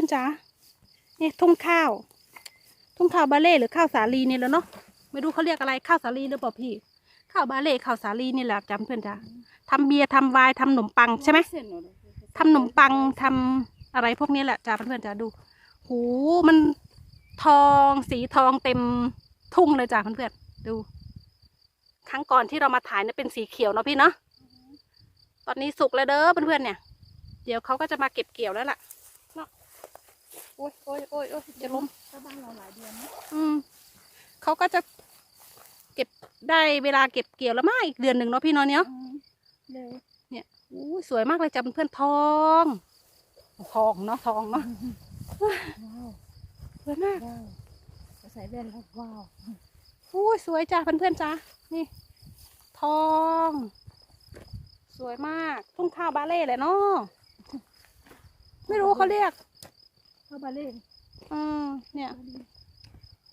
อนๆจ้าเนี่ยทุ่งข้าว ทุ่งข้าวบาเล่หรือข้าวสาลีนี่แหละเนาะไม่รู้เขาเรียกอะไรข้าวสาลีหรือเปล่าพี่ข้าวบาเล่ข้าวสาลีนี่แหละจำเพื่อนจ้าทำเบียร์ทำไวน์ทำขนมปังใช่ไหมทำขนมปังทำอะไรพวกนี้แหละจ้าเพื่อนๆจ้าดูหูมันทองสีทองเต็มทุ่งเลยจ้าเพื่อนๆดู ครั้งก่อนที่เรามาถ่ายเนี่ยเป็นสีเขียวเนาะพี่เนาะตอนนี้สุกแล้วเด้อเพื่อนๆเนี่ย เดี๋ยวเขาก็จะมาเก็บเกี่ยวแล้วล่ะ โอ้ยโอ้ยโอ้ยโอ้ยจะล้มถ้าบ้านเราหลายเดือนนะอืมเขาก็จะเก็บได้เวลาเก็บเกี่ยวแล้วมาอีกเดือนหนึ่งเนาะพี่เนาะเนาะอืมเร็วอู้ยสวยมากเลยจ้ะเพื่อนๆทอง ทองเนาะทองเนาะว้าวสวยมากว้าวจะใส่แว่นแล้วว้าวอู้ยสวยจ้ะเพื่อนๆจ้ะนี่ ทอง สวยมากทุ่งข้าวบาเล่แหละเนาะไม่รู้เขาเรียกเข้าบาเล่อืมเนี่ย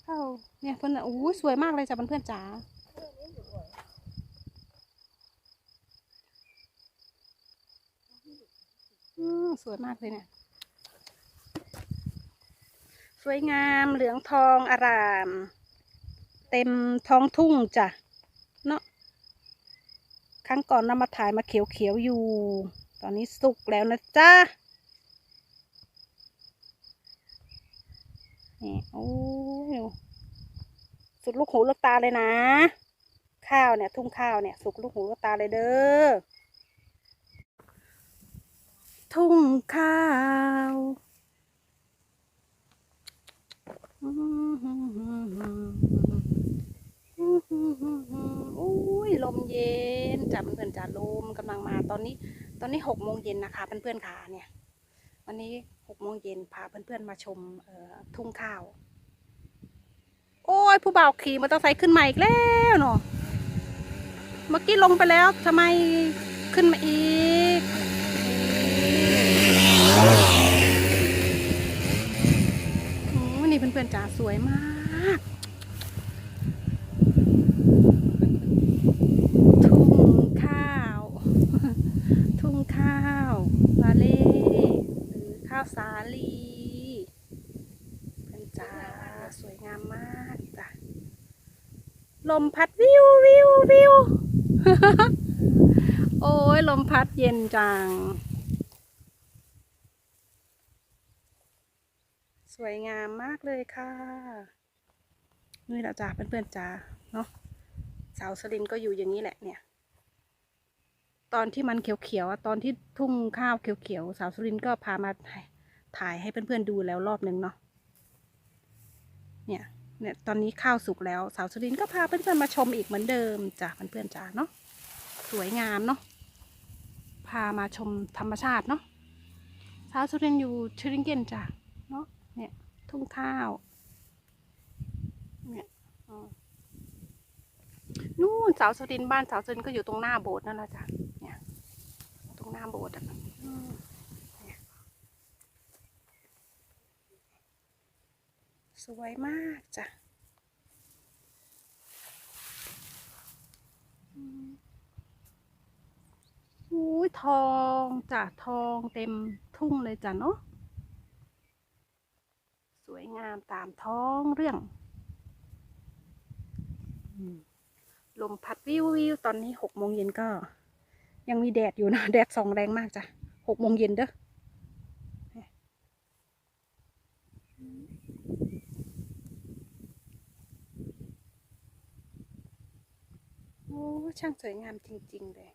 เข้าเนี่ยเพื่อนน่ะอู้ยสวยมากเลยจ้ะเพื่อนๆจ๋าอืมสวยมากเลยเนี่ย สวยงามเหลืองทองอาราม เต็มท้องทุ่งจ้ะเนาะครั้งก่อนนำมาถ่ายมาเขียวๆอยู่ ตอนนี้สุกแล้วนะจ๊ะ นี่โอ้ยสุดลูกหูลูกตาเลยนะ ข้าวเนี่ย ทุ่งข้าวเนี่ย สุกลูกหูลูกตาเลยเด้อ ทุ่งข้าวอุ้ยลมเย็นจ้ะเพื่อนจ้ะลมกำลังมาตอนนี้ ตอนนี้หกโมงเย็นนะคะเพื่อนๆค่ะเนี่ย วันนี้ หกโมงเย็นพาเพื่อนๆมาชมเออทุ่งข้าว โอ้ยผู้บ่าวขี่มอเตอร์ไซค์ขึ้นมาอีกแล้วเนาะเมื่อกี้ลงไปแล้วทำไมขึ้นมาอีกโอ้นี่เพื่อนๆจ๋าสวยมาก ทุ่งข้าว ทุ่งข้าววาเล่หรือข้าวสาลีเป็นจ้าสวยงามมากจ้ะ ลมพัดวิววิววิวโอ้ยลมพัดเย็นจัง สวยงามมากเลยค่ะนี่แหละจ้าเพื่อนๆจ้าเนาะสาวสลินก็อยู่อย่างนี้แหละเนี่ย ตอนที่มันเขียวๆตอนที่ทุ่งข้าวเขียวๆสาวสุรินก็พามาถ่ายถ่ายให้เพื่อนๆดูแล้วรอบนึงเนาะเนี่ย เนี่ยตอนนี้ข้าวสุกแล้วสาวสุรินก็พาเพื่อนๆมาชมอีกเหมือนเดิมจ้ะเพื่อนๆจ้าเนาะสวยงามเนาะพามาชมธรรมชาติเนาะสาวสุรินอยู่ชริงเกนจ้ะเนาะเนี่ยทุ่งข้าวเนี่ยนู่นสาวสรินบ้านสาวสรินก็อยู่ตรงหน้าโบสถ์นั่นแหละจ้ะเนี่ยตรงหน้าโบสถ์อะอืมเนี่ย สวยมากจ้ะอืมอุ้ยทองจ้ะทองเต็มทุ่งเลยจ้ะเนาะสวยงามตามท้องเรื่องลมพัดวิววิวตอนนี้หกโมงเย็นก็ ยังมีแดดอยู่นะ แดดส่องแรงมากจ้ะหกโมงเย็นเด้อ โอ้ช่างสวยงามจริง ๆ เลย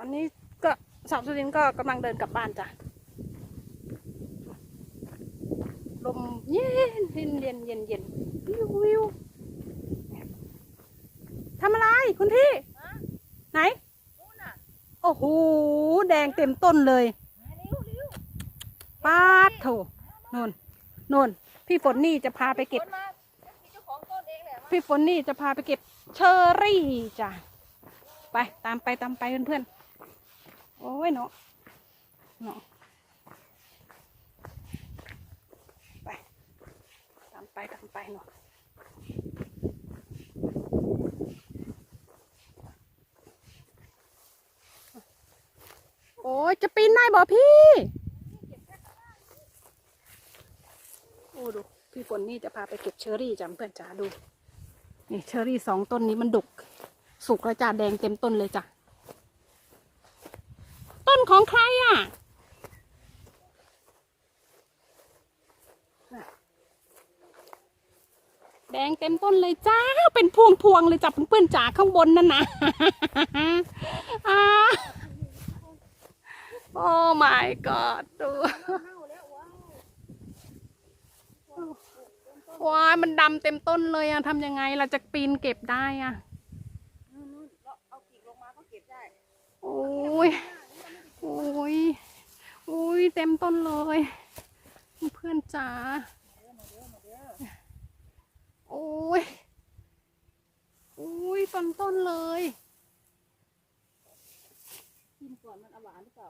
ตอนนี้ก็สาวสุรินทร์ก็กำลังเดินกลับบ้านจ้ะลมเย็นเย็นเย็นเย็นเย็นวิววิวทำอะไรคุณพี่ ไหน โอ้โห แดงเต็มต้นเลยป้าดโถนนนนพี่ฝนนี่จะพาไปเก็บ พี่ฝนนี่จะพาไปเก็บเชอร์รี่จ้ะ ไปตามไปตามไปเพื่อนๆ โอ้ยเนาะเนาะไปตามไปตามไปเนาะโอ้ยจะปีนได้บ่พี่โอ้ดูพี่ฝนนี่จะพาไปเก็บเชอรี่จ้ะเพื่อนจ๋าดูนี่เชอรี่สองต้นนี้มันดุก สุกแล้วจ้าแดงเต็มต้นเลยจ้ะ ของใครอะ แดงเต็มต้นเลยจ้า เป็นพวงพวงๆเลยจ้ะเพื่อนๆจ๋าข้างบนนั่นนะโอ้ my god ดูว้ายมันดำเต็มต้นเลยอะทำยังไงเราจะปีนเก็บได้อะเอากิ่งลงมาก็เก็บได้โอ้ย อ้ยโอ้ยเต็มต้นเลย เพื่อนจ๋าโอ้ยโอ้ยต้นต้นเลยกินก่อนมันเอาหวานหรือเปล่า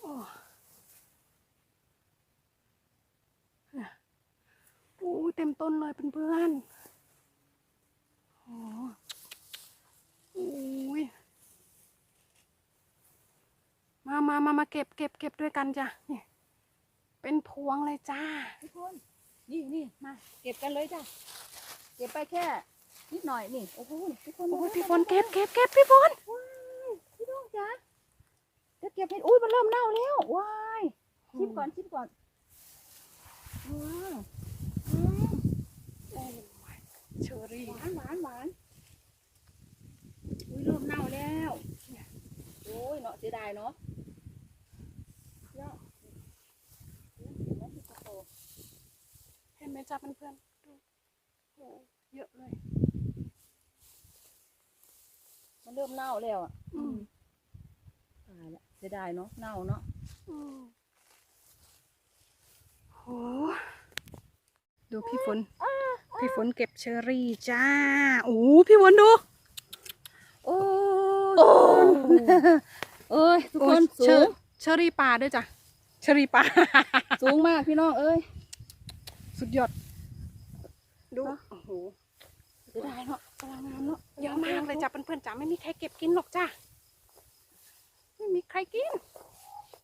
โอ้โอ้ยเต็มต้นเลยเพื่อนๆโอ้โอ้ยมามามามาเก็บเก็บเก็บด้วยกันจ้ะนี่เป็นพวงเลยจ้า ทุกคน นี่นี่มา เก็บกันเลยจ้ะ เก็บไปแค่ นิดหน่อยนี่ โอ้โห ทุกคนโอ้ยมาพี่ฝนเก็บเก็บเก็บพี่ฝนว้ายพี่น้องจ๋าจะเก็บให้อุ้ยมันเริ่มเน่าแล้ว ว้ายชิมก่อนชิมก่อนว้าวอืมโอ้ยเชอรี่หวานหวานหวานอุ้ยเริ่มเน่าแล้วโอ้ย เนาะเสียดายเนาะเนาะเห็นไหมพี่โตเห็นไหมจ้าเพื่อนๆดูโอ้เยอะเลย มันเริ่มเน่าแล้วอะอืมตายละเสียดายเนาะเน่าเนาะอืมโหดูพี่ฝน พี่ฝนเก็บเชอรี่จ้า โอ้พี่ฝนดู โอ้โอ้ เอ้ยทุกคนเชสูองเชอรี่ปลาด้วยจ้ะเชอรี่ปลาสูงมากพี่น้องเอ้ยสุดยอดดูโอ้โหเสียดายเนาะกำลังงามเนาะเยอะมากเลยจ้ะเพื่อนๆจ้าไม่มีใครเก็บกินหรอกจ้าไม่มีใครกิน